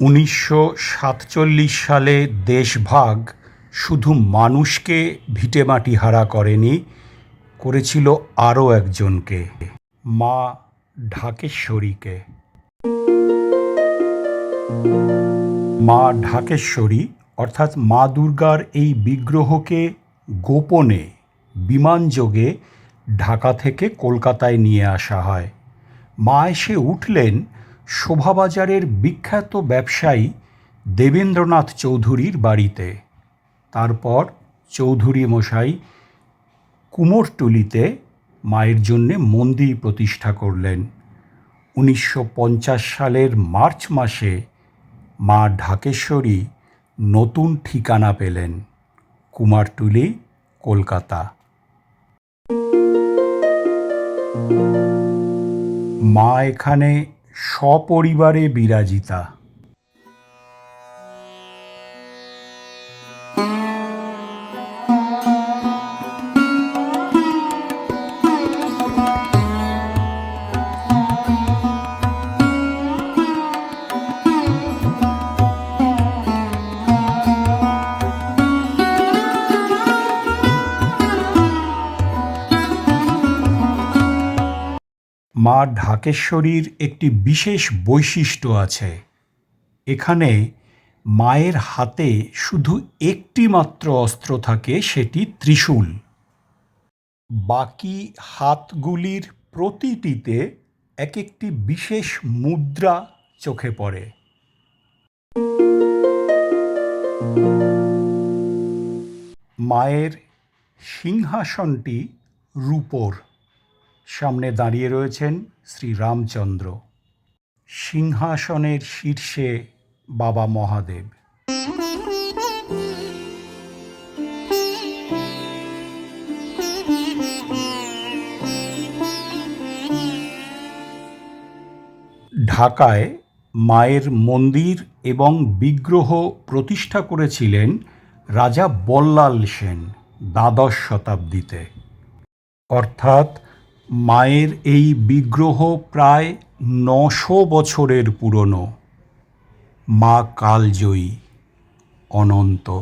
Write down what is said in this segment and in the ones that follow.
উনিশশো সাতচল্লিশ সালে দেশভাগ শুধু মানুষকে ভিটেমাটি হারা করেনি, করেছিল আরও একজনকে, মা ঢাকেশ্বরীকে। মা ঢাকেশ্বরী অর্থাৎ মা দুর্গার এই বিগ্রহকে গোপনে বিমানযোগে ঢাকা থেকে কলকাতায় নিয়ে আসা হয়। মা এসে উঠলেন শোভাবাজারের বিখ্যাত ব্যবসায়ী দেবেন্দ্রনাথ চৌধুরীর বাড়িতে। তারপর চৌধুরী মশাই কুমোরটুলিতে মায়ের জন্যে মন্দির প্রতিষ্ঠা করলেন। উনিশশো পঞ্চাশ সালের মার্চ মাসে মা ঢাকেশ্বরী নতুন ঠিকানা পেলেন। কুমারটুলি, কলকাতা। মা এখানে সপরিবারে বিরাজিতা। মা ঢাকেশ্বরীর একটি বিশেষ বৈশিষ্ট্য আছে। এখানে মায়ের হাতে শুধু একটি মাত্র অস্ত্র থাকে, সেটি ত্রিশূল। বাকি হাতগুলির প্রতিটিতে এক একটি বিশেষ মুদ্রা চোখে পড়ে। মায়ের সিংহাসনটি রূপোর। সামনে দাঁড়িয়ে রয়েছেন শ্রী রামচন্দ্র। সিংহাসনের শীর্ষে বাবা মহাদেব। ঢাকায় মায়ের মন্দির এবং বিগ্রহ প্রতিষ্ঠা করেছিলেন রাজা বল্লাল সেন দ্বাদশ শতাব্দীতে। অর্থাৎ মায়ের এই বিগ্রহ প্রায় নশো বছরের পুরনো। মা কালজয়ী, অনন্ত।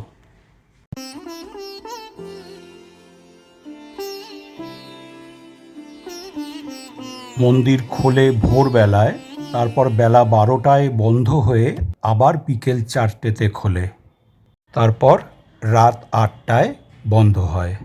মন্দির খোলে ভোরবেলায়, তারপর বেলা বারোটায় বন্ধ হয়ে আবার বিকেল চারটেতে খোলে। তারপর রাত আটটায় বন্ধ হয়।